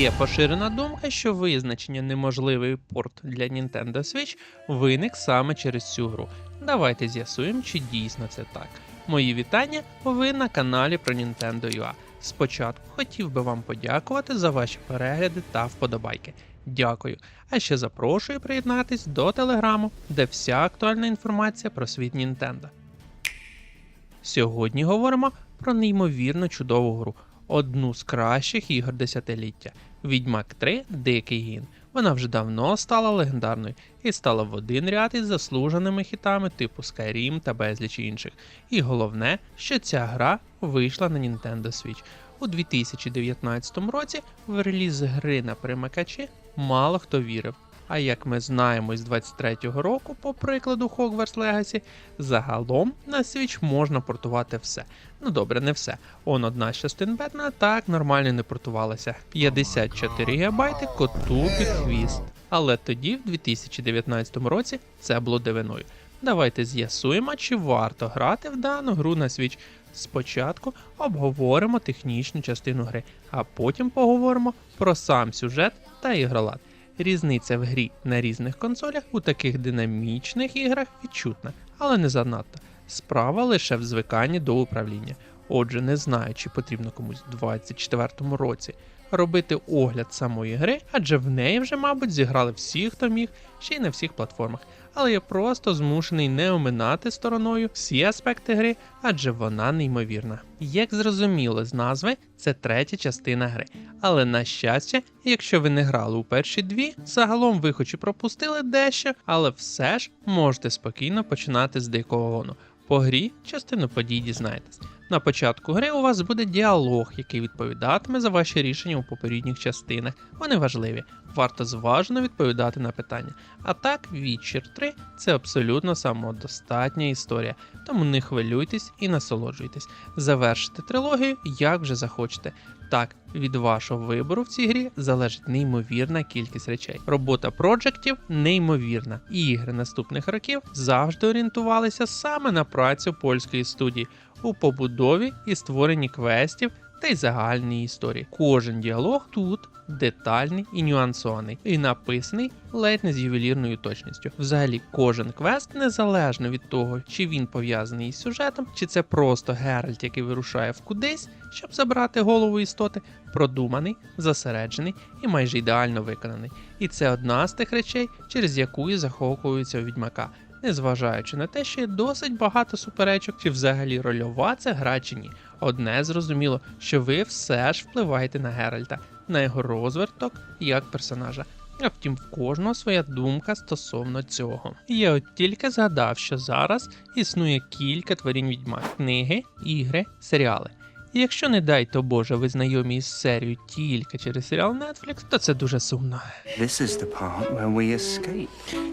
Є поширена думка, що визначення неможливий порт для Nintendo Switch виник саме через цю гру. Давайте з'ясуємо, чи дійсно це так. Мої вітання, ви на каналі про Nintendo UA. Спочатку хотів би вам подякувати за ваші перегляди та вподобайки. Дякую. А ще запрошую приєднатись до телеграму, де вся актуальна інформація про світ Nintendo. Сьогодні говоримо про неймовірно чудову гру, одну з кращих ігор десятиліття. Відьмак 3 Дикий Гін. Вона вже давно стала легендарною і стала в один ряд із заслуженими хітами типу Skyrim та безліч інших. І головне, що ця гра вийшла на Nintendo Switch. У 2019 році в реліз гри на примикачі мало хто вірив. А як ми знаємо з 23-го року, по прикладу Hogwarts Legacy, загалом на Switch можна портувати все. Ну добре, не все. Он одна з частин Бетмена так нормально не портувалася. 54 ГБ коту під хвіст. Але тоді, в 2019 році, це було дивиною. Давайте з'ясуємо, чи варто грати в дану гру на Switch. Спочатку обговоримо технічну частину гри, а потім поговоримо про сам сюжет та ігролад. Різниця в грі на різних консолях у таких динамічних іграх відчутна, але не занадто. Справа лише в звиканні до управління. Отже, не знаю, чи потрібно комусь у 24-му році робити огляд самої гри, адже в неї вже, мабуть, зіграли всі, хто міг, ще й на всіх платформах. Але я просто змушений не оминати стороною всі аспекти гри, адже вона неймовірна. Як зрозуміло з назви, це третя частина гри. Але на щастя, якщо ви не грали у перші дві, загалом ви хоч і пропустили дещо, але все ж можете спокійно починати з дикого гону. По грі частину подій дізнаєтесь. На початку гри у вас буде діалог, який відповідатиме за ваші рішення у попередніх частинах. Вони важливі, варто зважено відповідати на питання. А так, Witcher 3 це абсолютно самодостатня історія, тому не хвилюйтесь і насолоджуйтесь. Завершите трилогію, як вже захочете. Так, від вашого вибору в цій грі залежить неймовірна кількість речей. Робота проджектів неймовірна. І ігри наступних років завжди орієнтувалися саме на працю польської студії у побудові і створенні квестів та й загальній історії. Кожен діалог тут детальний і нюансований, і написаний ледь не з ювелірною точністю. Взагалі, кожен квест, незалежно від того, чи він пов'язаний із сюжетом, чи це просто Геральт, який вирушає в кудись, щоб забрати голову істоти, продуманий, зосереджений і майже ідеально виконаний. І це одна з тих речей, через яку і захоплюються у відьмака. Незважаючи на те, що є досить багато суперечок, чи взагалі рольова це гра чи ні. Одне зрозуміло, що ви все ж впливаєте на Геральта, на його розверток як персонажа. А втім, в кожного своя думка стосовно цього. Я от тільки згадав, що зараз існує кілька творінь відьма: книги, ігри, серіали. І якщо не дай то Боже, ви знайомі із серією тільки через серіал Netflix, то це дуже сумно. This is the part where we escape.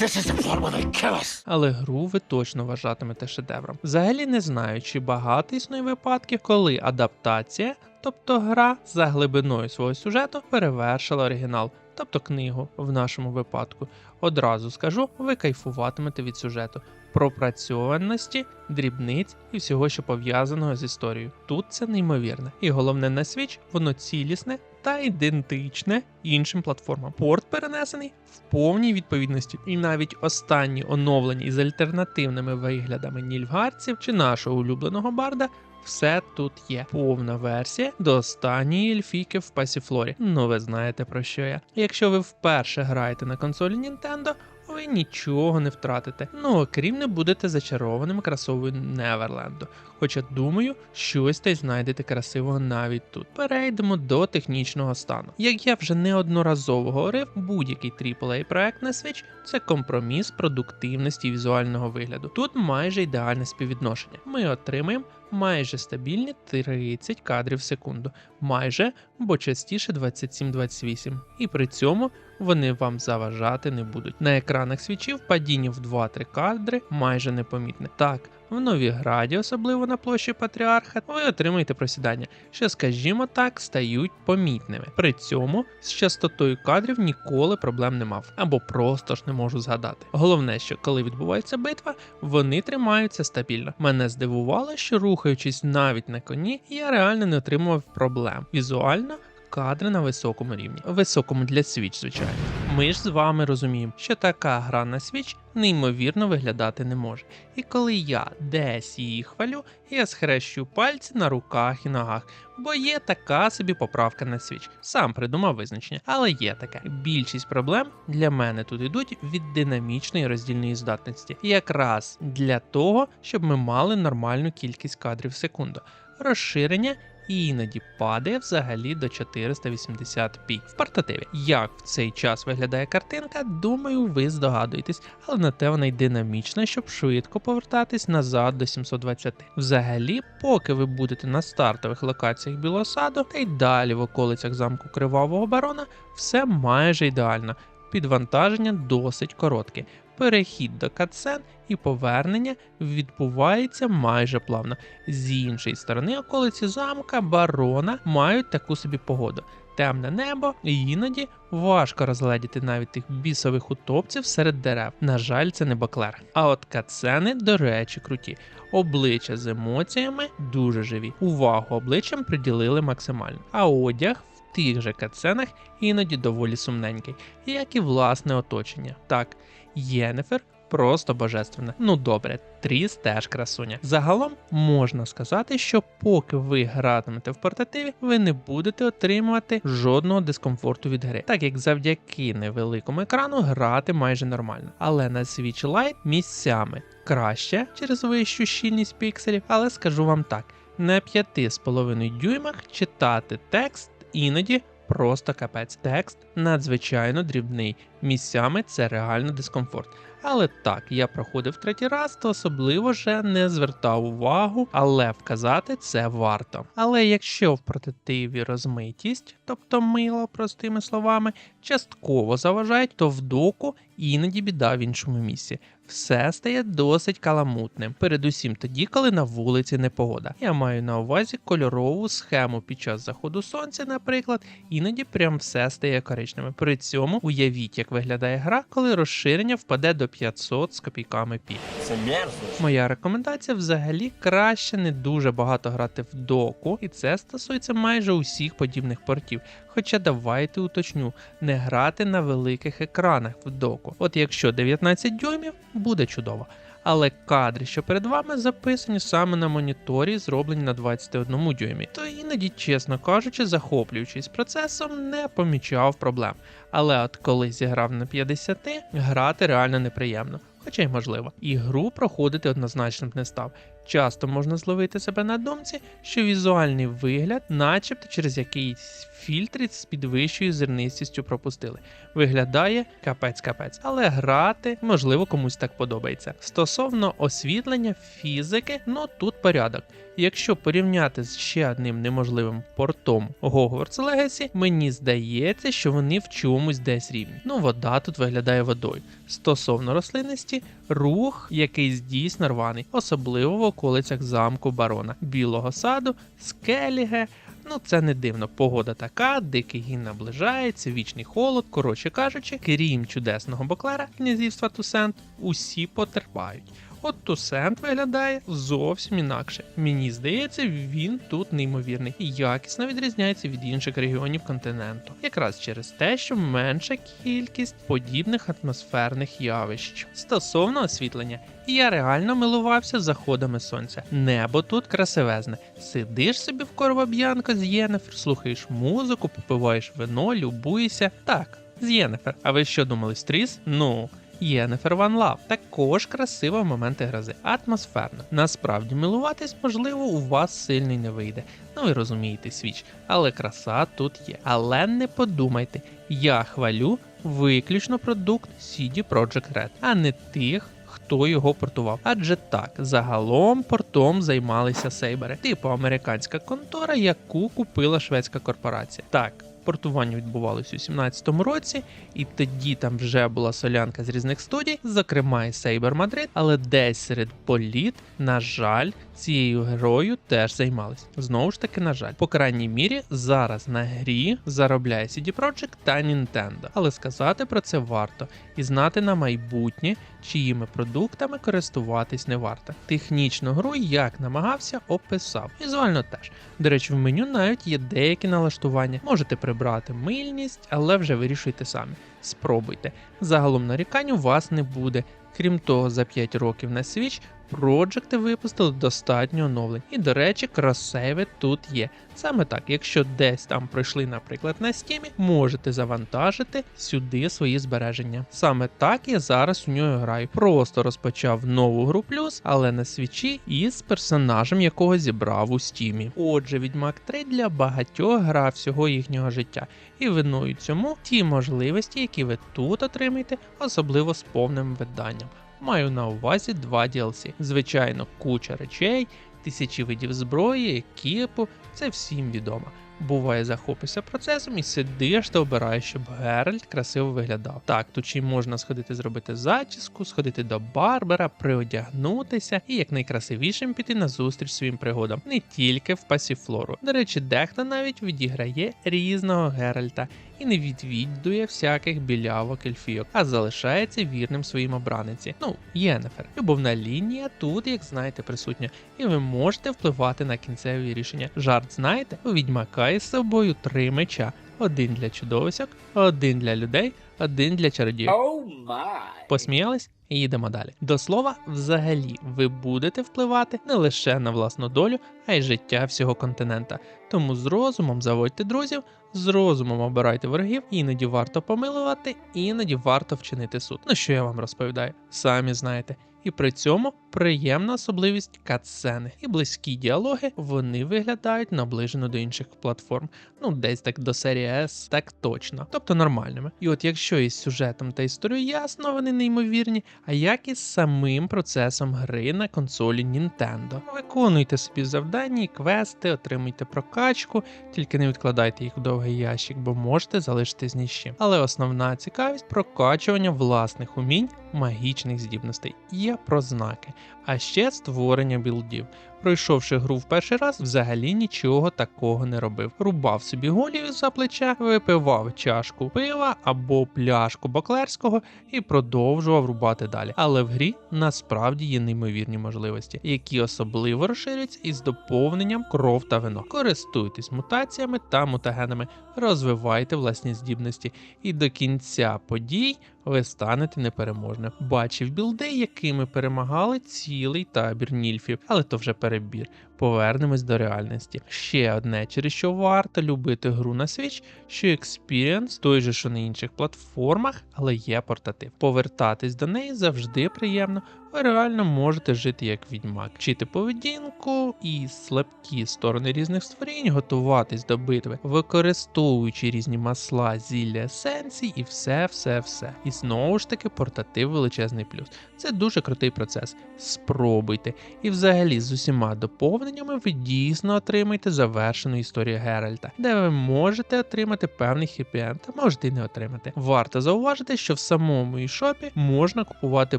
This is the part where they kill us. але гру ви точно вважатимете шедевром. Взагалі не знаю, чи багато існує випадків, коли адаптація, тобто гра за глибиною свого сюжету, перевершила оригінал, тобто книгу в нашому випадку. Одразу скажу, ви кайфуватимете від сюжету, пропрацьованості, дрібниць і всього, що пов'язаного з історією. Тут це неймовірне. І головне на Switch, воно цілісне та ідентичне іншим платформам. Порт перенесений в повній відповідності, і навіть останні оновлені із альтернативними виглядами нільфгардців чи нашого улюбленого барда. Все тут є повна версія до останньої ельфійки в пасіфлорі. Ну ви знаєте про що я. Якщо ви вперше граєте на консолі Nintendo, ви нічого не втратите. Ну окрім не будете зачарованим красовою Неверленду. Хоча думаю, щось й знайдете красивого навіть тут. Перейдемо до технічного стану. Як я вже неодноразово говорив, будь-який AAA проект на Switch це компроміс продуктивності візуального вигляду. Тут майже ідеальне співвідношення. Ми отримаємо майже стабільні 30 кадрів в секунду, майже, бо частіше 27-28. І при цьому вони вам заважати не будуть. На екранах свічів падіння в 2-3 кадри майже непомітне. Так, в Новіграді, особливо на площі Патріарха, ви отримаєте просідання, що, скажімо так, стають помітними. При цьому з частотою кадрів ніколи проблем не мав, або просто ж не можу згадати. Головне, що коли відбувається битва, вони тримаються стабільно. Мене здивувало, що рухаючись навіть на коні, я реально не отримував проблем. Візуально кадри на високому рівні, високому для Switch, звичайно. Ми ж з вами розуміємо, що така гра на Switch неймовірно виглядати не може. І коли я десь її хвалю, я схрещую пальці на руках і ногах, бо є така собі поправка на Switch. Сам придумав визначення, але є таке. Більшість проблем для мене тут йдуть від динамічної роздільної здатності, якраз для того, щоб ми мали нормальну кількість кадрів в секунду. Розширення іноді падає взагалі до 480p в портативі. Як в цей час виглядає картинка, думаю, ви здогадуєтесь, але на те вона й динамічна, щоб швидко повертатись назад до 720. Взагалі, поки ви будете на стартових локаціях Білого саду та й далі в околицях замку Кривавого Барона, все майже ідеально. Підвантаження досить коротке. Перехід до катсцен і повернення відбувається майже плавно. З іншої сторони, околиці замка барона мають таку собі погоду. Темне небо, іноді важко розгледіти навіть тих бісових утопців серед дерев. На жаль, це не баклер. А от катсцени, до речі, круті. Обличчя з емоціями дуже живі. Увагу обличчям приділили максимально. А одяг тих же катсценах іноді доволі сумненький, як і власне оточення. Так, Єнефер просто божественна. Ну добре, Тріс теж красуня. Загалом можна сказати, що поки ви гратимете в портативі, ви не будете отримувати жодного дискомфорту від гри, так як завдяки невеликому екрану грати майже нормально. Але на Switch Lite місцями краще через вищу щільність пікселів, але скажу вам так: на 5,5 дюймах читати текст іноді. Просто капець. Текст надзвичайно дрібний. Місцями це реально дискомфорт. Але так, я проходив третій раз, то особливо вже не звертав увагу, але вказати це варто. Але якщо в портативі розмитість, тобто мило, простими словами, частково заважають, то в доку іноді біда в іншому місці. Все стає досить каламутним, передусім тоді, коли на вулиці непогода. Я маю на увазі кольорову схему під час заходу сонця, наприклад, іноді прям все стає коричневим. При цьому уявіть, як виглядає гра, коли розширення впаде до 500 з копійками пі. Це мерзко. Моя рекомендація взагалі краще не дуже багато грати в доку, і це стосується майже усіх подібних портів. Хоча давайте уточню, не грати на великих екранах в доку. От якщо 19 дюймів, буде чудово. Але кадри, що перед вами записані саме на моніторі, зроблені на 21 дюймі, то іноді, чесно кажучи, захоплюючись процесом, не помічав проблем. Але от коли зіграв на 50, грати реально неприємно. Хоча й можливо, і гру проходити однозначно б не став. Часто можна зловити себе на думці, що візуальний вигляд, начебто через якийсь фільтр з підвищою зернистістю пропустили. Виглядає капець-капець, але грати, можливо, комусь так подобається. Стосовно освітлення фізики, ну тут порядок. Якщо порівняти з ще одним неможливим портом Hogwarts Legacy, мені здається, що вони в чомусь десь рівні. Ну, вода тут виглядає водою. Стосовно рослинності, рух якийсь дійсно рваний, особливо в околицях замку барона, білого саду, скеліге. Ну, це не дивно. Погода така, дикий гін наближається, вічний холод. Коротше кажучи, крім чудесного боклера князівства Тусент, усі потерпають. От Тусент виглядає зовсім інакше. Мені здається, він тут неймовірний і якісно відрізняється від інших регіонів континенту, якраз через те, що менша кількість подібних атмосферних явищ. Стосовно освітлення, я реально милувався заходами сонця. Небо тут красивезне. Сидиш собі в Корваб'янко з Єнефер, слухаєш музику, попиваєш вино, любуєшся. Так, з Єнефер. А ви що думали, стріс? Ну. Єнефер Ван Лав також красива в моменти грози, атмосферно. Насправді милуватись, можливо, у вас сильно й не вийде. Ну ви розумієте, свіч, але краса тут є. Але не подумайте, я хвалю виключно продукт CD Projekt Red, а не тих. Хто його портував? Адже так, загалом портом займалися сейбери, типу американська контора, яку купила шведська корпорація. Так, Портування відбувалось у 17-му році, і тоді там вже була солянка з різних студій, зокрема і Saber Madrid, але десь серед політ, на жаль, цією грою теж займались. Знову ж таки, на жаль, по крайній мірі зараз на грі заробляє CD Projekt та Nintendo. Але сказати про це варто і знати на майбутнє, чиїми продуктами користуватись не варто. Технічну гру як намагався, описав. Візуально теж. До речі, в меню навіть є деякі налаштування. Можете прибрати мильність, але вже вирішуйте самі. Спробуйте. Загалом нарікань у вас не буде. Крім того, за 5 років на Switch Проджекти випустили достатньо оновлень. І, до речі, кросейви тут є. Саме так, якщо десь там пройшли, наприклад, на стімі, можете завантажити сюди свої збереження. Саме так я зараз у нього граю. Просто розпочав нову гру плюс, але на свічі із персонажем, якого зібрав у стімі. Отже, Відьмак 3 для багатьох гра всього їхнього життя. І виною цьому ті можливості, які ви тут отримаєте, особливо з повним виданням. Маю на увазі два DLC. Звичайно, куча речей, тисячі видів зброї, екіпу, це всім відомо. Буває, захопишся процесом і сидиш та обираєш, щоб Геральт красиво виглядав. Так, тут й можна сходити зробити зачіску, сходити до барбера, приодягнутися і якнайкрасивішим піти на зустріч своїм пригодам, не тільки в пасіфлору. До речі, дехто навіть відіграє різного Геральта і не відвідує всяких білявок ельфійок, а залишається вірним своїм обраниці. Ну, Єнефер. Любовна лінія тут, як знаєте, присутня, і ви можете впливати на кінцеві рішення. Жарт знаєте, у відьмака із собою три меча: один для чудовисок, один для людей, один для чародіїв. Oh my. Посміялись? Їдемо далі. До слова, взагалі, ви будете впливати не лише на власну долю, а й життя всього континента. Тому з розумом заводьте друзів, з розумом обирайте ворогів, іноді варто помилувати, іноді варто вчинити суд. Ну що я вам розповідаю, самі знаєте. І при цьому приємна особливість катсцени і близькі діалоги вони виглядають наближено до інших платформ. Ну, десь так до серії S, так точно, тобто нормальними. І от якщо із сюжетом та історією ясно, вони неймовірні, а як із самим процесом гри на консолі Nintendo. Виконуйте собі завдання, квести, отримуйте прокачку, тільки не відкладайте їх в довгий ящик, бо можете залишитись ні з чим. Але основна цікавість прокачування власних умінь, магічних здібностей. Є про знаки, а ще створення білдів. Пройшовши гру в перший раз, взагалі нічого такого не робив. Рубав собі голів за плеча, випивав чашку пива або пляшку баклерського і продовжував рубати далі. Але в грі насправді є неймовірні можливості, які особливо розширюються із доповненням кров та вино. Користуйтесь мутаціями та мутагенами, розвивайте власні здібності, і до кінця подій ви станете непереможним. Бачив білди, якими перемагали цілий табір нільфів, але то вже перебір. Повернемось до реальності. Ще одне, через що варто любити гру на Switch, що Experience той же, що на інших платформах, але є портатив. Повертатись до неї завжди приємно. Ви реально можете жити як відьмак, вчити поведінку і слабкі сторони різних створінь, готуватись до битви, використовуючи різні масла, зілля, есенцій і все, все, все. І знову ж таки портатив величезний плюс. Це дуже крутий процес. Спробуйте. І взагалі з усіма доповненнями ви дійсно отримаєте завершену історію Геральта, де ви можете отримати певний хеппі-енд, а можете і не отримати. Варто зауважити, що в самому ішопі можна купувати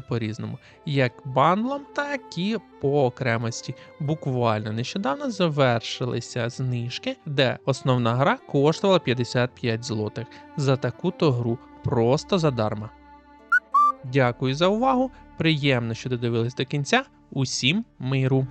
по-різному, як бандлом, так і по окремості. Буквально нещодавно завершилися знижки, де основна гра коштувала 55 злотих за таку-то гру просто задарма. Дякую за увагу. Приємно, що додивились до кінця. Усім миру.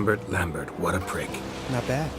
Lambert, Lambert, what a prick. not bad.